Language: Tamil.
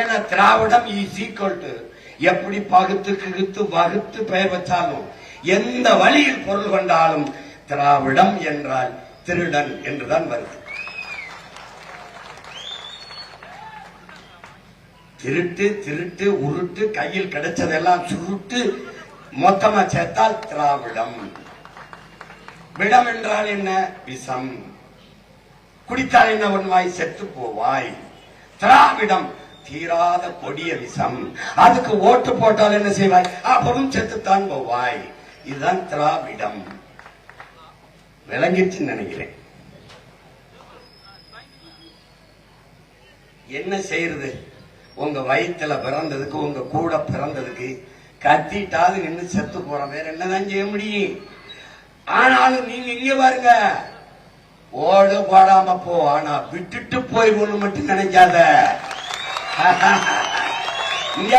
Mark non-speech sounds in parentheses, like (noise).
ஏன்னா திராவிடம் இஸ் ஈக்குவல் டு எப்படி பகுத்து கிகுத்து வகுத்து பெயர் வச்சாலும் எந்த வழியில் பொருள் கொண்டாலும் திராவிடம் என்றால் திருடன் என்றுதான் வருது. திருட்டு திருட்டு உருட்டு கையில் கிடைச்சதெல்லாம் சுருட்டு மொத்தமா சேர்த்தால் திராவிடம். விடம் என்றால் என்ன? விஷம். குடித்தால் என்ன பண்ணுவாய் செத்து போவாய். திராவிடம் தீராத கொடிய விஷம். அதுக்கு ஓட்டு போட்டால் என்ன செய்வாய்? அப்பவும் செத்துத்தான் போவாய். இதுதான் திராவிடம். விளங்கிச்சுன்னு நினைக்கிறேன். என்ன செய்யறது? உங்க வயித்துல பிறந்ததுக்கு உங்க கூட பிறந்ததுக்கு கத்திட்டாலும் நின்று செத்து போறோம் வேற என்னதான் செய்ய முடியும்? ஆனாலும் நீங்க இங்க பாருங்க. ஓடு போடாம போ. ஆனா விட்டுட்டு போய் மட்டும் நினைக்காத. இங்க (laughs)